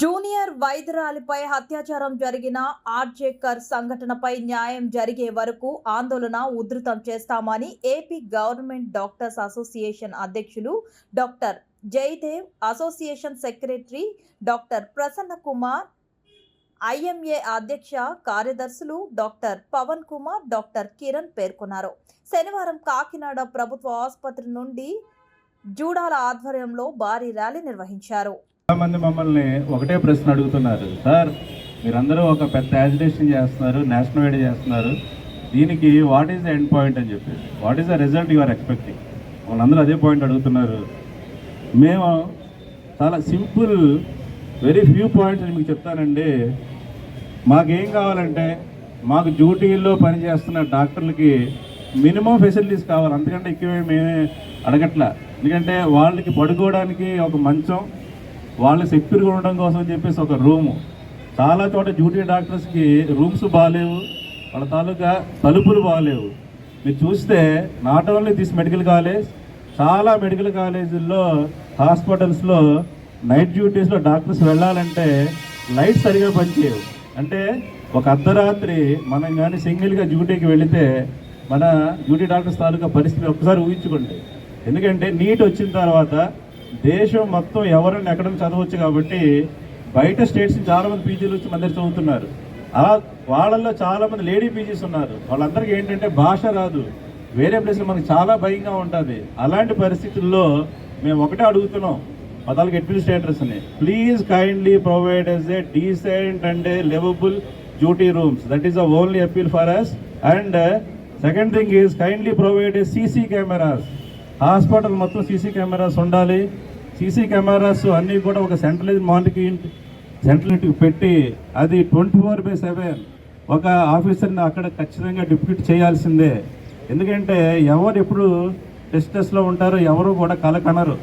Junior వైద్యురాలిపై అత్యాచారం జరిగిన ఆర్జేకర్ సంఘటనపై న్యాయం జరిగే వరకు ఆందోళన ఉధృతం చేస్తామని ఏపీ గవర్నమెంట్ డాక్టర్స్ అసోసియేషన్ అధ్యక్షులు doctor Jayadev association secretary doctor Prasanna Kumar IMA అధ్యక్ష కార్యదర్శులు డాక్టర్ పవన్ కుమార్ డాక్టర్ కిరణ్ పేర్కొన్నారు. శనివారం కాకినాడ ప్రభుత్వ ఆసుపత్రి నుండి జూడాల ఆధ్వర్యంలో భారీ ర్యాలీ నిర్వహించారు. చాలామంది మమ్మల్ని ఒకటే ప్రశ్న అడుగుతున్నారు. సార్ మీరందరూ ఒక పెద్ద యాజిటేషన్ చేస్తున్నారు నేషనల్ వైడ్ చేస్తున్నారు. దీనికి what is the end point అని చెప్పి what is the result you are expecting వాళ్ళందరూ అదే పాయింట్ అడుగుతున్నారు. మేము చాలా సింపుల్ వెరీ ఫ్యూ పాయింట్స్ మీకు చెప్తానండి. మాకేం కావాలంటే మాకు డ్యూటీల్లో పనిచేస్తున్న డాక్టర్లకి మినిమం ఫెసిలిటీస్ కావాలి. అంతకంటే ఎక్కువ మేమే అడగట్లా. ఎందుకంటే వాళ్ళకి పడుకోవడానికి ఒక మంచం వాళ్ళు సెక్యూర్గా ఉండడం కోసం అని చెప్పేసి ఒక రూము. చాలా చోట డ్యూటీ డాక్టర్స్కి రూమ్స్ బాగాలేవు వాళ్ళ తాలూకా తలుపులు బాగాలేవు మీరు చూస్తే not only this medical college చాలా మెడికల్ కాలేజీల్లో హాస్పిటల్స్లో నైట్ డ్యూటీస్లో డాక్టర్స్ వెళ్ళాలంటే లైట్ సరిగా పనిచేయవు. అంటే ఒక అర్ధరాత్రి మనం కానీ సింగిల్గా డ్యూటీకి వెళితే మన డ్యూటీ డాక్టర్స్ తాలూకా పరిస్థితి ఒక్కసారి ఊహించుకోండి. ఎందుకంటే నీట్ వచ్చిన తర్వాత దేశం మొత్తం ఎవరైనా ఎక్కడ చదవచ్చు కాబట్టి బయట స్టేట్స్ చాలామంది పీజీలు వచ్చి మన చదువుతున్నారు. అలా వాళ్ళల్లో చాలామంది లేడీ పీజీస్ ఉన్నారు. వాళ్ళందరికీ ఏంటంటే భాష రాదు. వేరే ప్లేస్లో మనకు చాలా భయంగా ఉంటుంది. అలాంటి పరిస్థితుల్లో మేము ఒకటే అడుగుతున్నాం. పదాలకు అడ్మినిస్ట్రేటర్స్ని please kindly provide us a decent and a livable duty rooms that is the only appeal for us and second thing is kindly provide a CC cameras hospital మొత్తం సీసీ కెమెరాస్ ఉండాలి. సీసీ కెమెరాస్ అన్నీ కూడా ఒక centralise monitoring central పెట్టి అది twenty four by seven. ఒక ఆఫీసర్ని అక్కడ ఖచ్చితంగా డిప్యూట్ చేయాల్సిందే. ఎందుకంటే ఎవరు ఎప్పుడు టెస్టెస్లో ఉంటారో ఎవరు కూడా కలకనరు.